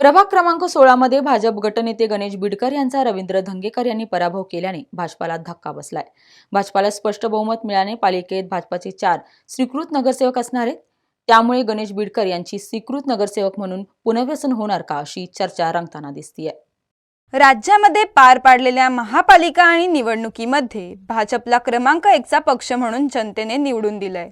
प्रभाग क्रमांक सोळामध्ये भाजप गटनेते गणेश बिडकर यांचा रवींद्र धंगेकर यांनी पराभव केल्याने भाजपाला धक्का बसलाय. भाजपाला स्पष्ट बहुमत मिळाल्याने पालिकेत भाजपाचे चार स्वीकृत नगरसेवक असणार आहेत. त्यामुळे गणेश बिडकर यांची स्वीकृत नगरसेवक म्हणून पुनर्वसन होणार का अशी चर्चा रंगताना दिसतीये. राज्यामध्ये पार पाडलेल्या महापालिका आणि निवडणुकीमध्ये भाजपला क्रमांक एकचा पक्ष म्हणून जनतेने निवडून दिलंय.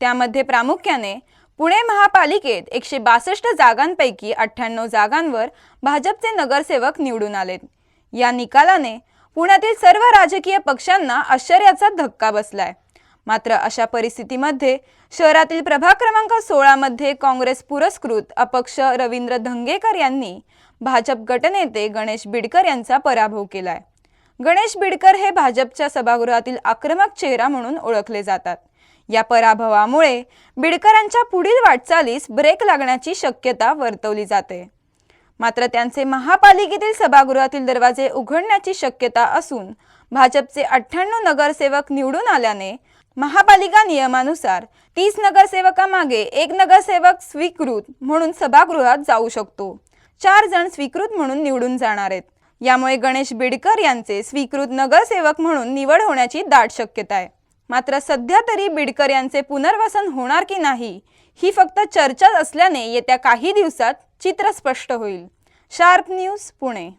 त्यामध्ये प्रामुख्याने पुणे महापालिकेत एकशे बासष्ट जागांपैकी अठ्ठ्याण्णव जागांवर भाजपचे नगरसेवक निवडून आलेत. या निकालाने पुण्यातील सर्व राजकीय पक्षांना आश्चर्याचा धक्का बसलाय. मात्र अशा परिस्थितीमध्ये शहरातील प्रभाग क्रमांक सोळामध्ये काँग्रेस पुरस्कृत अपक्ष रवींद्र धंगेकर यांनी भाजप गटनेते गणेश बिडकर यांचा पराभव केलाय. गणेश बिडकर हे भाजपच्या सभागृहातील आक्रमक चेहरा म्हणून ओळखले जातात. या पराभवामुळे बिडकरांच्या पुढील वाटचालीस ब्रेक लागण्याची शक्यता वर्तवली जाते. मात्र त्यांचे महापालिकेतील सभागृहातील दरवाजे उघडण्याची शक्यता असून भाजपचे अठ्ठ्याण्णव नगरसेवक निवडून आल्याने महापालिका नियमानुसार तीस नगरसेवकामागे एक नगरसेवक स्वीकृत म्हणून सभागृहात जाऊ शकतो. चार जण स्वीकृत म्हणून निवडून जाणार आहेत. यामुळे गणेश बिडकर यांचे स्वीकृत नगरसेवक म्हणून निवड होण्याची दाट शक्यता आहे. मात्र सध्या तरी बिडकर यांचे पुनर्वसन होणार की नाही ही फक्त चर्चा असल्याने येत्या काही दिवसात चित्र स्पष्ट होईल. Sharp news Pune.